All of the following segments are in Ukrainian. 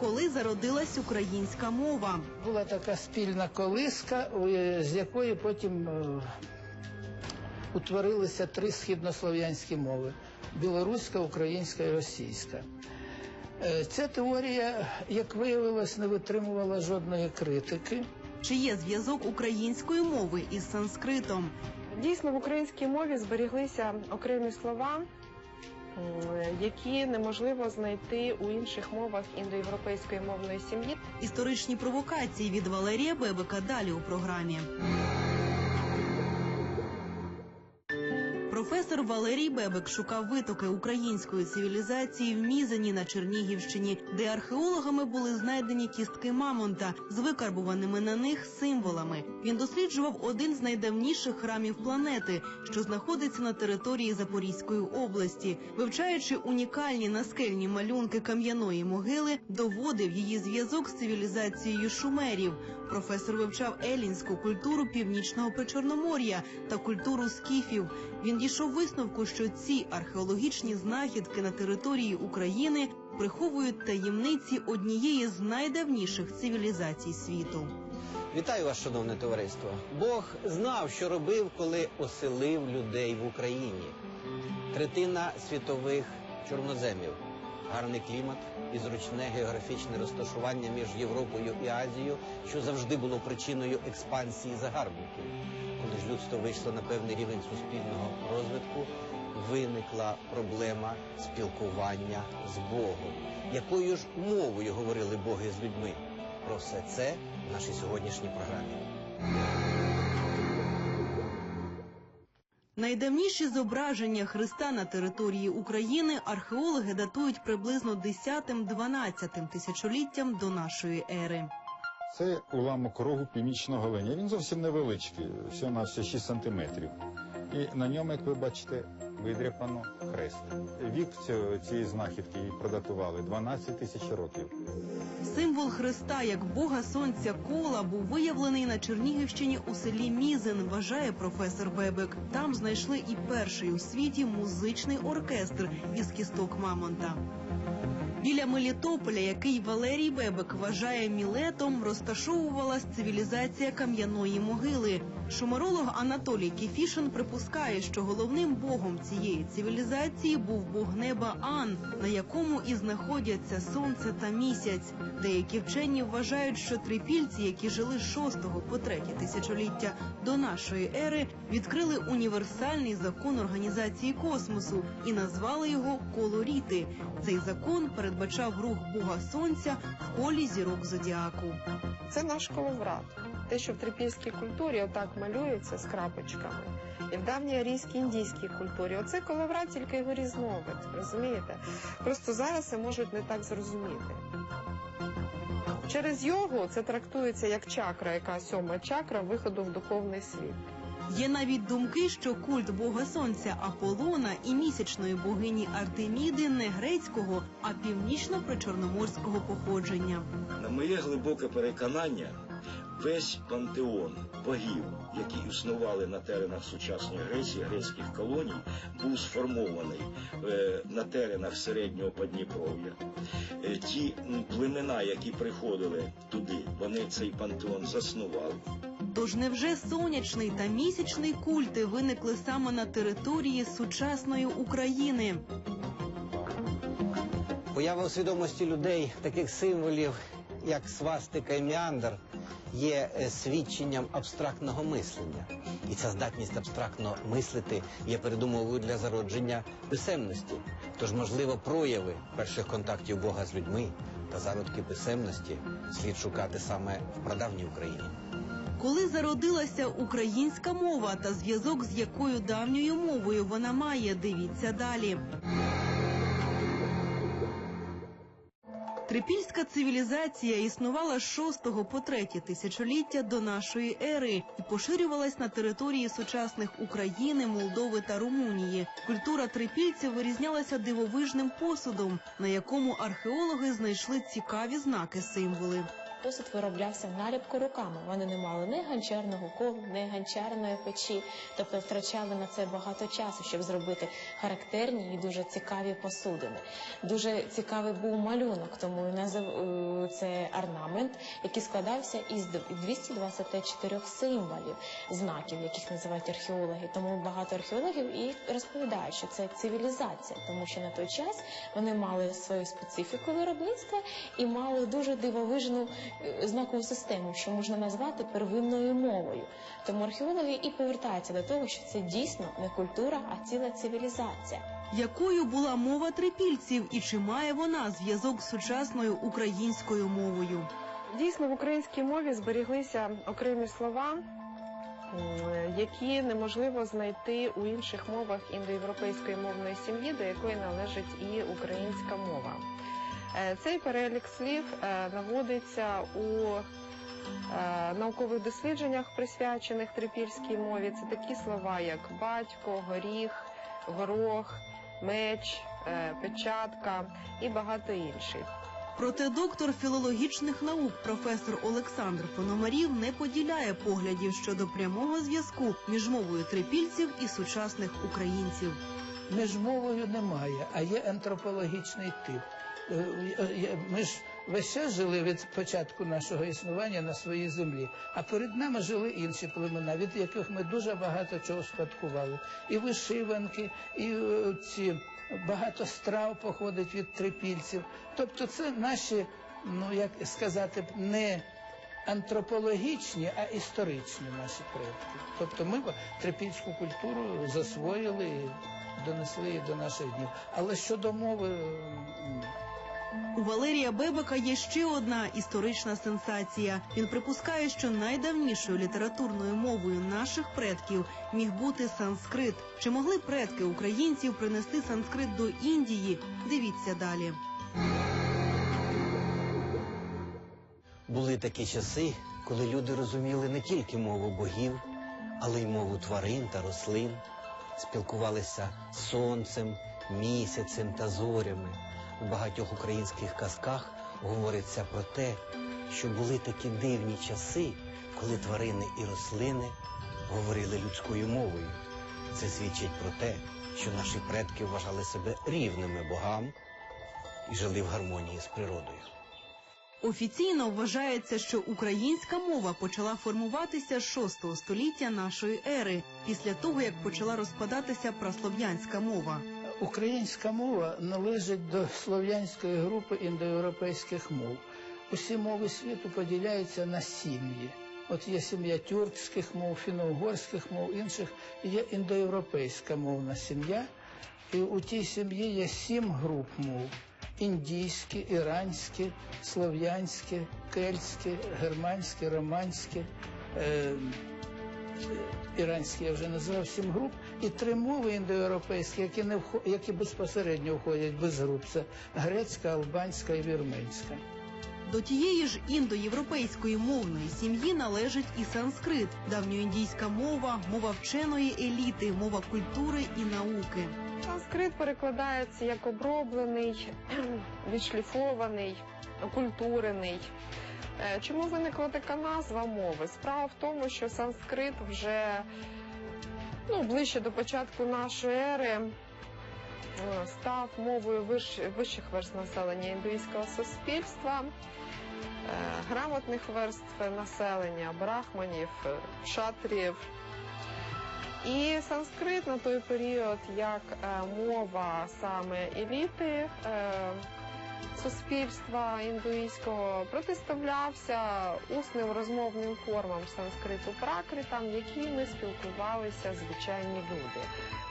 коли зародилась українська мова. Була така спільна колиска, е, з якої потім е, утворилися три східнослов'янські мови: білоруська, українська і російська. Е, Ця теорія, як виявилось, не витримувала жодної критики. Чи є зв'язок української мови із санскритом? Дійсно, в українській мові зберіглися окремі слова, які неможливо знайти у інших мовах індоєвропейської мовної сім'ї. Історичні провокації від Валерія Бебека далі у програмі. Професор Валерій Бебек шукав витоки української цивілізації в Мізані на Чернігівщині, де археологами були знайдені кістки мамонта з викарбуваними на них символами. Він досліджував один з найдавніших храмів планети, що знаходиться на території Запорізької області, вивчаючи унікальні наскельні малюнки кам'яної могили, доводив її зв'язок з цивілізацією шумерів. Професор вивчав елінську культуру північного причорномор'я та культуру скіфів. Він дійшов висновку, що ці археологічні знахідки на території України приховують таємниці однієї з найдавніших цивілізацій світу. Вітаю вас, шановне товариство. Бог знав, що робив, коли оселив людей в Україні. Третина світових чорноземів, гарний клімат і зручне географічне розташування між Європою і Азією, що завжди було причиною експансії загарбників. Коли ж людство вийшло на певний рівень суспільного розвитку, виникла проблема спілкування з Богом. Якою ж мовою говорили боги з людьми? Про все це в нашій сьогоднішній програмі. Найдавніші зображення Христа на території України археологи датують приблизно 10-12 тисячоліттям до нашої ери. Це уламок рогу північного линя. Він зовсім невеличкий, всього на все 6 сантиметрів. І на ньому, як ви бачите, видряпано хрест. Вік цієї знахідки її продатували 12 тисяч років. Символ Христа як Бога Сонця кола був виявлений на Чернігівщині у селі Мізин, вважає професор Бебек. Там знайшли і перший у світі музичний оркестр із кісток Мамонта. Біля Мелітополя, який Валерій Бебек вважає мілетом, розташовувалась цивілізація кам'яної могили. Шумеролог Анатолій Кефішин припускає, що головним богом цієї цивілізації був бог неба Ан, на якому і знаходяться сонце та місяць. Деякі вчені вважають, що трипільці, які жили з 6 по 3 тисячоліття до нашої ери, відкрили універсальний закон організації космосу і назвали його колоріти. Цей закон передбачав рух бога сонця в колі зірок зодіаку. Це наш коловрат. Те, що в трипільській культурі отак малюється з крапочками. І в давній арійській індійській культурі оце коловрат, тільки його різновид. Розумієте? Просто зараз це можуть не так зрозуміти. Через йогу це трактується як чакра, яка сьома чакра виходу в духовний світ. Є навіть думки, що культ бога сонця Аполлона і місячної богині Артеміди не грецького, а північно-причорноморського походження. На моє глибоке переконання, весь пантеон богів, які існували на теренах сучасної Греції, грецьких колоній, був сформований е, на теренах середнього Подніпров'я. Е, ті племена, які приходили туди, вони цей пантеон заснували. Тож невже сонячний та місячний культи виникли саме на території сучасної України? Поява у свідомості людей таких символів, як свастика і міандр, є е, свідченням абстрактного мислення. І ця здатність абстрактно мислити є передумовою для зародження писемності. Тож, можливо, прояви перших контактів Бога з людьми та зародки писемності слід шукати саме в прадавній Україні. Коли зародилася українська мова та зв'язок з якою давньою мовою вона має, дивіться далі. Трипільська цивілізація існувала з 6 по 3 тисячоліття до нашої ери і поширювалась на території сучасних України, Молдови та Румунії. Культура трипільців вирізнялася дивовижним посудом, на якому археологи знайшли цікаві знаки символи. Посуд вироблявся наліпко руками. Вони не мали ні ганчарного колу, ні ганчарної печі, тобто втрачали на це багато часу, щоб зробити характерні і дуже цікаві посудини. Дуже цікавий був малюнок, тому е, це орнамент, який складався із 224 символів, знаків, яких називають археологи. Тому багато археологів і розповідають, що це цивілізація, тому що на той час вони мали свою специфіку виробництва і мали дуже дивовижну знакову систему, що можна назвати первинною мовою. Тому археологи і повертаються до того, що це дійсно не культура, а ціла цивілізація. Якою була мова трипільців і чи має вона зв'язок з сучасною українською мовою? Дійсно, в українській мові зберіглися окремі слова, які неможливо знайти у інших мовах індоєвропейської мовної сім'ї, до якої належить і українська мова. Е, Цей перелік слів е, наводиться у е, наукових дослідженнях, присвячених трипільській мові. Це такі слова, як батько, горіх, горох, меч, печатка і багато інших. Проте доктор філологічних наук професор Олександр Пономарів не поділяє поглядів щодо прямого зв'язку між мовою трипільців і сучасних українців. Між мовою немає, а є антропологічний тип. Е, е, Ми ж весь час жили від початку нашого існування на своїй землі, а перед нами жили інші племена, від яких ми дуже багато чого спадкували. І вишиванки, і е, ці багато страв походить від трипільців. Тобто, це наші, ну як сказати, не антропологічні, а історичні наші предки. Тобто ми трипільську культуру засвоїли і донесли до наших днів. Але щодо мови, У Валерія Бебека є ще одна історична сенсація. Він припускає, що найдавнішою літературною мовою наших предків міг бути санскрит. Чи могли предки українців принести санскрит до Індії? Дивіться далі. Були такі часи, коли люди розуміли не тільки мову богів, але й мову тварин та рослин, спілкувалися з сонцем, місяцем та зорями. У багатьох українських казках говориться про те, що були такі дивні часи, коли тварини і рослини говорили людською мовою. Це свідчить про те, що наші предки вважали себе рівними богам і жили в гармонії з природою. Офіційно вважається, що українська мова почала формуватися з 6 століття нашої ери, після того як почала розпадатися праслов'янська мова. Українська мова належить до слов'янської групи індоєвропейських мов. Усі мови світу поділяються на сім'ї. От є сім'я тюркських мов, фіно-угорських мов, інших є індоєвропейська мовна сім'я. І у тій сім'ї є сім груп мов: індійські, іранські, слов'янські, кельтські, германські, романські. Е- іранські я вже назвав сім груп, і три мови індоєвропейські, які не вхо- які безпосередньо входять без груп. Це грецька, албанська і вірменська. До тієї ж індоєвропейської мовної сім'ї належить і санскрит, давньоіндійська мова, мова вченої еліти, мова культури і науки. Санскрит перекладається як оброблений, відшліфований, окультурений. Е, Чому виникла така назва мови? Справа в тому, що санскрит вже ну, ближче до початку нашої ери став мовою вищ- вищих верст населення індуїзького суспільства, е, грамотних верств населення, брахманів, е, шатрів. І санскрит на той період як е, мова саме еліти е, суспільства індуїзького протиставлявся усним розмовним формам санскриту пракритам, якими спілкувалися звичайні люди.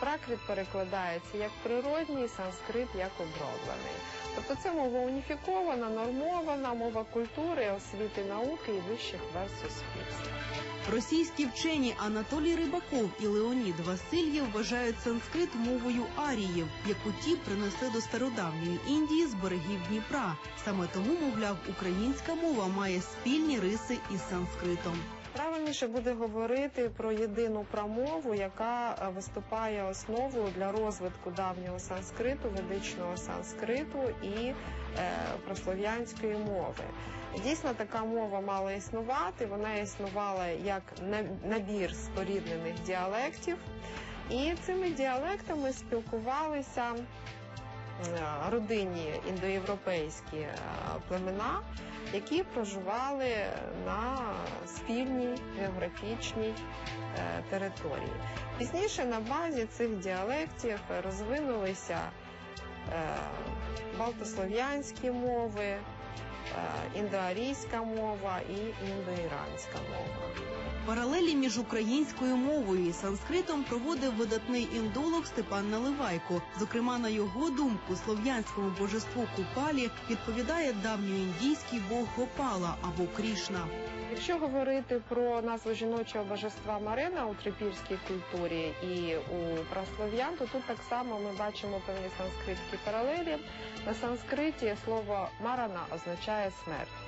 Пракрит перекладається як природній, санскрит як оброблений. Тобто це мова уніфікована, нормована, мова культури, освіти, науки і вищих верст суспільства. Російські вчені Анатолій Рибаков і Леонід Васильєв вважають санскрит мовою аріїв, яку ті принесли до стародавньої Індії з берегів Дніпра. Саме тому, мовляв, українська мова має спільні риси із санскритом. Правильніше буде говорити про єдину промову, яка е, виступає основою для розвитку давнього санскриту, ведичного санскриту і е, прослов'янської мови. Дійсно, така мова мала існувати. Вона існувала як набір споріднених діалектів, і цими діалектами спілкувалися родинні індоєвропейські е, племена, які проживали на спільній географічній е, території. Пізніше на базі цих діалектів розвинулися е, балтослов'янські мови, е, індоарійська мова і індоіранська мова. Паралелі між українською мовою і санскритом проводив видатний індолог Степан Наливайко. Зокрема, на його думку, слов'янському божеству Купалі відповідає давньоіндійський бог Гопала або Крішна. Якщо говорити про назву жіночого божества Марина у трипільській культурі і у праслов'ян, то тут так само ми бачимо певні санскритські паралелі. На санскриті слово марана означає смерть.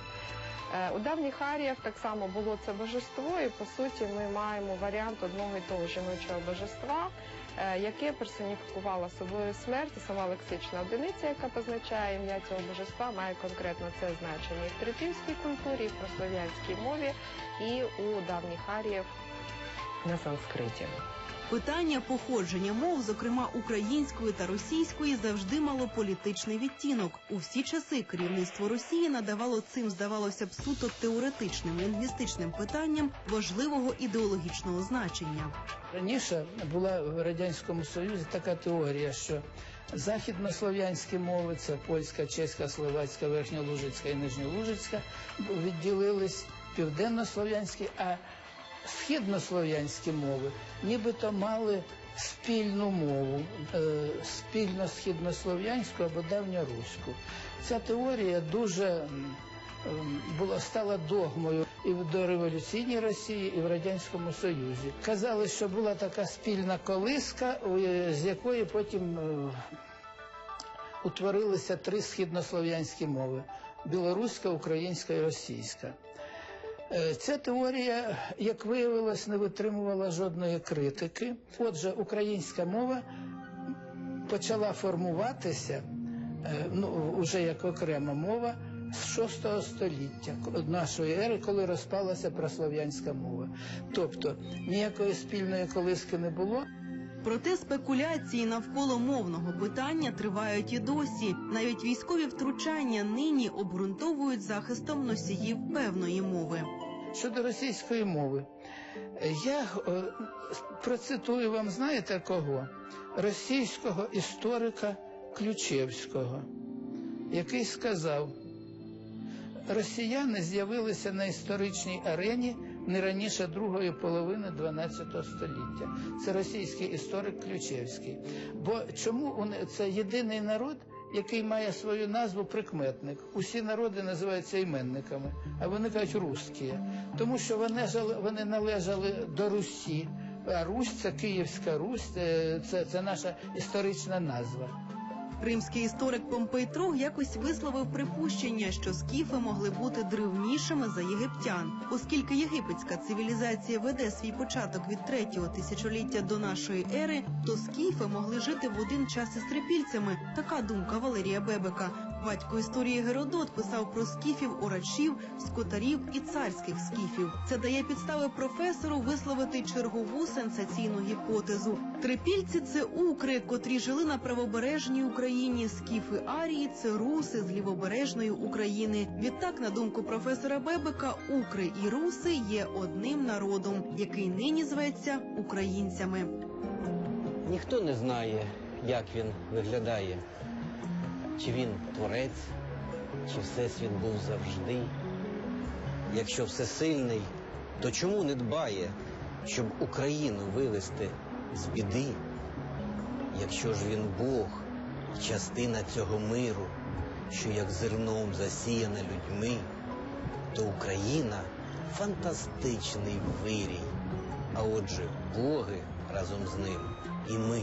Е, У давніх аріях так само було це божество, і по суті ми маємо варіант одного і того жіночого божества, е, яке персоніфікувало собою смерть, і сама лексична одиниця, яка позначає ім'я цього божества, має конкретно це значення і в третівській культурі, і в прослов'янській мові, і у давніх аріїв на санскриті. Питання походження мов, зокрема української та російської, завжди мало політичний відтінок. У всі часи керівництво Росії надавало цим, здавалося б, суто теоретичним лінгвістичним питанням важливого ідеологічного значення. Раніше була в радянському союзі така теорія, що західнослов'янські мови це польська, чеська, словацька, верхньолужицька і нижньолужицька відділились південнослов'янські, а східнослов'янські мови нібито мали спільну мову, е, спільно східнослов'янську або давньоруську. Ця теорія дуже була стала догмою і в дореволюційній Росії, і в радянському Союзі. Казали, що була така спільна колиска, е, з якої потім е, утворилися три східнослов'янські мови: білоруська, українська і російська. Е, Ця теорія, як виявилось, не витримувала жодної критики. Отже, українська мова почала формуватися е, ну, вже як окрема мова з VI століття нашої ери, коли розпалася прослов'янська мова. Тобто ніякої спільної колиски не було. Проте спекуляції навколо мовного питання тривають і досі. Навіть військові втручання нині обґрунтовують захистом носіїв певної мови. Щодо російської мови, я е, процитую вам, знаєте кого? Російського історика Ключевського, який сказав, росіяни з'явилися на історичній арені не раніше другої половини 12 століття. Це російський історик Ключевський. Бо чому це єдиний народ, який має свою назву прикметник? Усі народи називаються іменниками, а вони кажуть русські, тому що вони, жали- вони належали до Русі. А Русь це Київська Русь, це, це, це наша історична назва. Римський історик Помпей Трог якось висловив припущення, що скіфи могли бути древнішими за єгиптян, оскільки єгипетська цивілізація веде свій початок від третього тисячоліття до нашої ери, то скіфи могли жити в один час із трипільцями. Така думка Валерія Бебека. Батько історії Геродот писав про скіфів, орачів, скотарів і царських скіфів. Це дає підстави професору висловити чергову сенсаційну гіпотезу. Трипільці це укри, котрі жили на правобережній Україні. Скіфи Арії це руси з лівобережної України. Відтак, на думку професора Бебека, укри і руси є одним народом, який нині зветься українцями. Ніхто не знає, як він виглядає. Чи він творець, чи всесвіт був завжди. Якщо всесильний, то чому не дбає, щоб Україну вивести з біди? Якщо ж він Бог, частина цього миру, що як зерном засіяна людьми, то Україна фантастичний вирій. А отже, боги разом з ним і ми